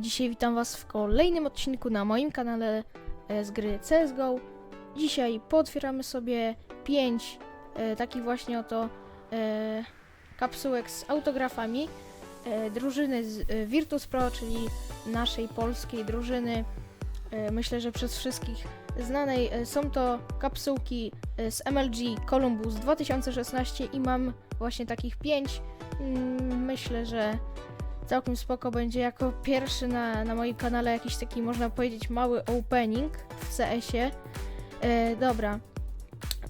Dzisiaj witam Was w kolejnym odcinku na moim kanale e, z gry CSGO. Dzisiaj pootwieramy sobie 5 e, takich właśnie oto e, kapsułek z autografami e, drużyny z e, Virtus Pro, czyli naszej polskiej drużyny. E, myślę, że przez wszystkich znanej. E, są to kapsułki e, z MLG Columbus 2016 i mam właśnie takich 5. Mm, Myślę, że całkiem spoko będzie jako pierwszy na, na moim kanale jakiś taki, można powiedzieć, mały opening w CS-ie. E, dobra,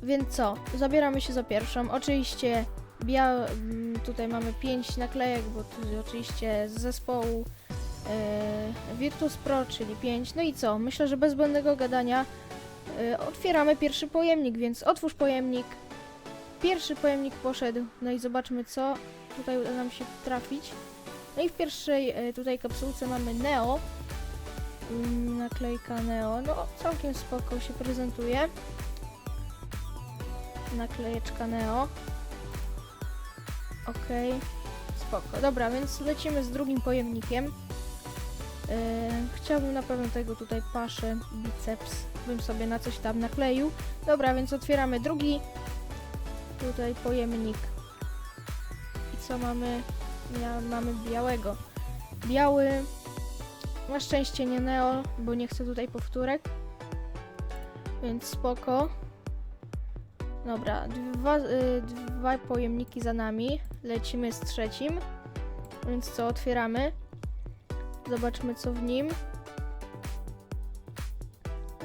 więc co? Zabieramy się za pierwszą. Oczywiście bia- m, tutaj mamy 5 naklejek, bo tu oczywiście z zespołu e, Virtus Pro, czyli 5. No i co? Myślę, że bez zbędnego gadania e, otwieramy pierwszy pojemnik, więc otwórz pojemnik. Pierwszy pojemnik poszedł, no i zobaczmy co tutaj uda nam się trafić. No i w pierwszej e, tutaj kapsułce mamy Neo. Mm, Naklejka Neo. No całkiem spoko się prezentuje. Naklejeczka Neo. Okej. Spoko. Dobra, więc lecimy z drugim pojemnikiem. E, chciałbym na pewno tego tutaj paszę, biceps, bym sobie na coś tam nakleił. Dobra, więc otwieramy drugi tutaj pojemnik. I co mamy? Mamy białego. Biały. Na szczęście nie Neo, bo nie chcę tutaj powtórek. Więc spoko. Dobra, dwa, y, dwa pojemniki za nami. Lecimy z trzecim. Więc co, otwieramy. Zobaczmy co w nim.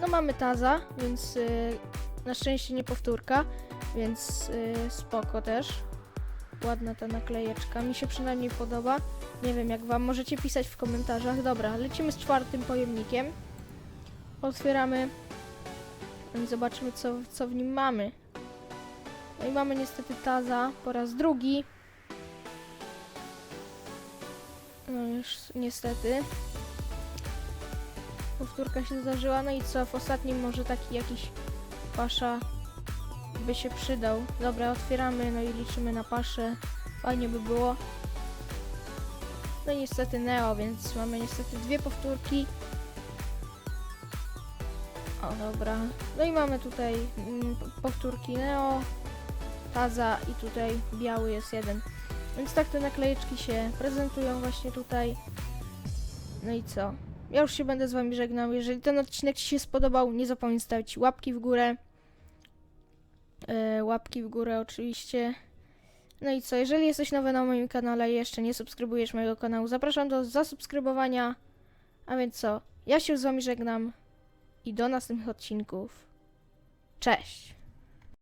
No mamy taza, więc y, na szczęście nie powtórka, więc y, spoko też. Ładna ta naklejeczka, mi się przynajmniej podoba. Nie wiem jak wam, możecie pisać w komentarzach. Dobra, lecimy z czwartym pojemnikiem. Otwieramy i zobaczymy co, co w nim mamy. No i mamy niestety taza po raz drugi. No już niestety. Powtórka się zdarzyła, no i co? W ostatnim może taki jakiś pasza by się przydał. Dobra, otwieramy, no i liczymy na paszę. Fajnie by było. No i niestety Neo, więc mamy niestety dwie powtórki. O, dobra. No i mamy tutaj mm, powtórki Neo, Taza i tutaj biały jest jeden. Więc tak te naklejeczki się prezentują właśnie tutaj. No i co? Ja już się będę z wami żegnał. Jeżeli ten odcinek ci się spodobał, nie zapomnij stawić łapki w górę. E, łapki w górę oczywiście. No i co, jeżeli jesteś nowy na moim kanale i jeszcze nie subskrybujesz mojego kanału, zapraszam do zasubskrybowania. A więc co, ja się z wami żegnam i do następnych odcinków. Cześć!